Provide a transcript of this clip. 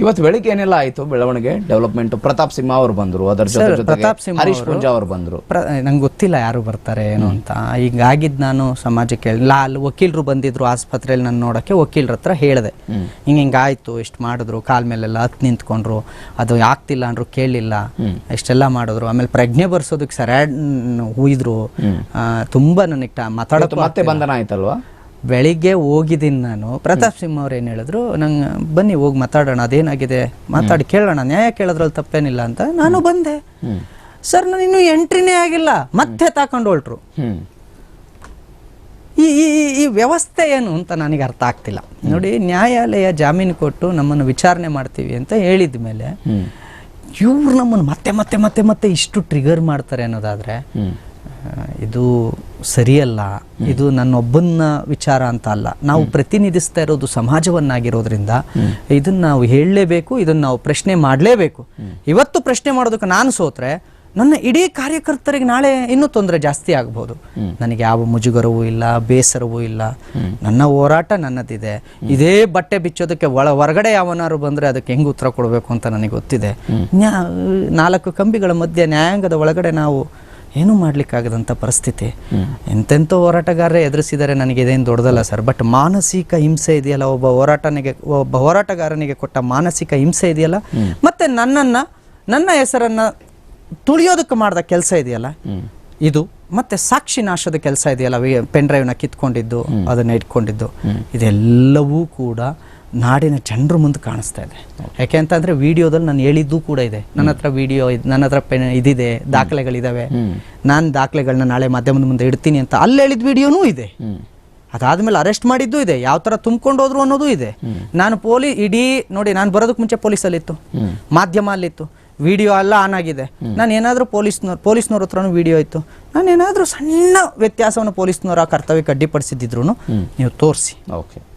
ಇವತ್ತು ಬೆಳಿಗ್ಗೆ ಏನೆಲ್ಲ ಆಯ್ತು? ಬೆಳವಣಿಗೆ ಡೆವಲಪ್ಮೆಂಟ್ ಪ್ರತಾಪ್ ಸಿಂಹ ಅವರು ಬಂದ್ರು. ಅದರ ಜೊತೆ ಜೊತೆಗೆ ಪ್ರತಾಪ್ ಸಿಂಹ ಹರೀಶ್ ಪೂಂಜಾ ಅವರು ಬಂದ್ರು. ನಂಗೆ ಗೊತ್ತಿಲ್ಲ ಯಾರು ಬರ್ತಾರೆ ಏನು ಅಂತ. ಈಗ ಆಗಿದ್ದು ನಾನು ಸಮಾಜಕ್ಕೆ ಲಾ ಅಲ್ಲಿ ವಕೀಲರು ಬಂದಿದ್ರು ಆಸ್ಪತ್ರೆಯಲ್ಲಿ ನಾನು ನೋಡೋಕ್ಕೆ ವಕೀಲರ ಹತ್ರ ಹೇಳಿದೆ. ಹಿಂಗೆ ಹಿಂಗೆ ಆಯಿತು ಇಷ್ಟು ಮಾಡಿದ್ರು ಕಾಲ್ ಮೇಲೆಲ್ಲ ಹತ್ತು ನಿಂತ್ಕೊಂಡ್ರು ಅದು ಆಗ್ತಿಲ್ಲ ಅಂದ್ರು ಕೇಳಲಿಲ್ಲ ಇಷ್ಟೆಲ್ಲ ಮಾಡಿದ್ರು ಆಮೇಲೆ ಪ್ರಜ್ಞೆ ಬರ್ಸೋದಕ್ಕೆ ಸರಿಯಾದ ಹೂಯಿದ್ರು. ತುಂಬಾ ನನಗೆ ಮಾತಾಡೋದು ಮತ್ತೆ ಬಂಧನ ಆಯ್ತಲ್ವಾ? ಬೆಳಿಗ್ಗೆ ಹೋಗಿದ್ದೀನಿ ನಾನು. ಪ್ರತಾಪ್ ಸಿಂಹ ಅವ್ರು ಏನು ಹೇಳಿದ್ರು ನಂಗೆ ಬನ್ನಿ ಹೋಗಿ ಮಾತಾಡೋಣ ಅದೇನಾಗಿದೆ? ಮಾತಾಡಿ ಕೇಳೋಣ ನ್ಯಾಯ ಕೇಳೋದ್ರಲ್ಲಿ ತಪ್ಪೇನಿಲ್ಲ ಅಂತ ನಾನು ಬಂದೆ. ಸರ್ ನಾನು ಇನ್ನೂ ಎಂಟ್ರಿನೇ ಆಗಿಲ್ಲ. ಮತ್ತೆ ತಾಕೊಂಡು ಹೊಲ್ಟ್ರು. ಈ ಈ ಈ- ವ್ಯವಸ್ಥೆ ಏನು ಅಂತ ನನಗೆ ಅರ್ಥ ಆಗ್ತಿಲ್ಲ. ನೋಡಿ ನ್ಯಾಯಾಲಯ ಜಾಮೀನು ಕೊಟ್ಟು ನಮ್ಮನ್ನು ವಿಚಾರಣೆ ಮಾಡ್ತೀವಿ ಅಂತ ಹೇಳಿದ ಮೇಲೆ ಇವ್ರು ನಮ್ಮನ್ನು ಮತ್ತೆ ಮತ್ತೆ ಮತ್ತೆ ಮತ್ತೆ ಇಷ್ಟು ಟ್ರಿಗರ್ ಮಾಡ್ತಾರೆ ಅನ್ನೋದಾದ್ರೆ ಇದು ಸರಿಯಲ್ಲ ಇದು ನನ್ನೊಬ್ಬನ ವಿಚಾರ ಅಂತ ಅಲ್ಲ. ನಾವು ಪ್ರತಿನಿಧಿಸ್ತಾ ಇರೋದು ಸಮಾಜವನ್ನಾಗಿರೋದ್ರಿಂದ ಇದನ್ನ ನಾವು ಹೇಳಲೇಬೇಕು ಇದನ್ನ ನಾವು ಪ್ರಶ್ನೆ ಮಾಡಲೇಬೇಕು. ಇವತ್ತು ಪ್ರಶ್ನೆ ಮಾಡೋದಕ್ಕೆ ನಾನು ಸೋತ್ರೆ ನನ್ನ ಇಡೀ ಕಾರ್ಯಕರ್ತರಿಗೆ ನಾಳೆ ಇನ್ನೂ ತೊಂದರೆ ಜಾಸ್ತಿ ಆಗ್ಬೋದು. ನನಗೆ ಯಾವ ಮುಜುಗರವೂ ಇಲ್ಲ ಬೇಸರವೂ ಇಲ್ಲ. ನನ್ನ ಹೋರಾಟ ನನ್ನದಿದೆ. ಇದೇ ಬಟ್ಟೆ ಬಿಚ್ಚೋದಕ್ಕೆ ಒಳ ಹೊರಗಡೆ ಯಾವನಾರು ಬಂದ್ರೆ ಅದಕ್ಕೆ ಹೆಂಗ್ ಉತ್ತರ ಕೊಡಬೇಕು ಅಂತ ನನಗೆ ಗೊತ್ತಿದೆ. ನ್ಯಾ ನಾಲ್ಕು ಕಂಬಿಗಳ ಮಧ್ಯೆ ನ್ಯಾಯಾಂಗದ ಒಳಗಡೆ ನಾವು ಏನೂ ಮಾಡ್ಲಿಕ್ಕಾಗದಂಥ ಪರಿಸ್ಥಿತಿ? ಎಂತೆಂಥ ಹೋರಾಟಗಾರರೇ ಎದುರಿಸಿದರೆ ನನಗೆ ಇದೇನು ದೊಡ್ಡದಲ್ಲ ಸರ್. ಬಟ್ ಮಾನಸಿಕ ಹಿಂಸೆ ಇದೆಯಲ್ಲ ಒಬ್ಬ ಹೋರಾಟನಿಗೆ ಒಬ್ಬ ಹೋರಾಟಗಾರನಿಗೆ ಕೊಟ್ಟ ಮಾನಸಿಕ ಹಿಂಸೆ ಇದೆಯಲ್ಲ? ಮತ್ತೆ ನನ್ನನ್ನ ನನ್ನ ಹೆಸರನ್ನ ತುಳಿಯೋದಕ್ಕೆ ಮಾಡಿದ ಕೆಲಸ ಇದೆಯಲ್ಲ? ಇದು. ಮತ್ತೆ ಸಾಕ್ಷಿ ನಾಶದ ಕೆಲಸ ಇದೆಯಲ್ಲ ಪೆನ್ ಡ್ರೈವ್ನ ಕಿತ್ಕೊಂಡಿದ್ದು ಅದನ್ನ ಇಟ್ಕೊಂಡಿದ್ದು. ಇದೆಲ್ಲವೂ ಕೂಡ ನಾಡಿನ ಜನರ ಮುಂದೆ ಕಾಣಿಸ್ತಾ ಇದೆ. ಯಾಕೆ ಅಂತಂದ್ರೆ ವಿಡಿಯೋದಲ್ಲಿ ನಾನು ಹೇಳಿದ್ದು ಕೂಡ ಇದೆ. ನನ್ನ ಹತ್ರ ವಿಡಿಯೋ ನನ್ನ ಹತ್ರ ಪೆನ್ ಇದಿದೆ ದಾಖಲೆಗಳಿದಾವೆ. ನಾನು ದಾಖಲೆಗಳನ್ನ ನಾಳೆ ಮಾಧ್ಯಮದ ಮುಂದೆ ಇಡ್ತೀನಿ ಅಂತ ಅಲ್ಲಿ ಹೇಳಿದ ವಿಡಿಯೋನೂ ಇದೆ. ಅದಾದ್ಮೇಲೆ ಅರೆಸ್ಟ್ ಮಾಡಿದ್ದು ಇದೆ. ಯಾವ ತರ ತುಂಬ್ಕೊಂಡು ಹೋದ್ರು ಅನ್ನೋದು ಇದೆ. ನಾನು ಪೊಲೀಸ್ ಇಡೀ ನೋಡಿ ನಾನು ಬರೋದಕ್ಕೆ ಮುಂಚೆ ಪೊಲೀಸಲ್ಲಿತ್ತು. ಮಾಧ್ಯಮ ಅಲ್ಲಿತ್ತು. ವಿಡಿಯೋ ಎಲ್ಲ ಆನ್ ಆಗಿದೆ. ನಾನು ಏನಾದರೂ ಪೊಲೀಸ್ನವ್ರು ಪೊಲೀಸ್ನವ್ರ ಹತ್ರನೂ ವಿಡಿಯೋ ಇತ್ತು. ನಾನು ಏನಾದರೂ ಸಣ್ಣ ವ್ಯತ್ಯಾಸವನ್ನು ಪೊಲೀಸ್ನವರ ಕರ್ತವ್ಯಕ್ಕೆ ಅಡ್ಡಿಪಡಿಸಿದ್ರು ನೀವು ತೋರಿಸಿ. ಓಕೆ.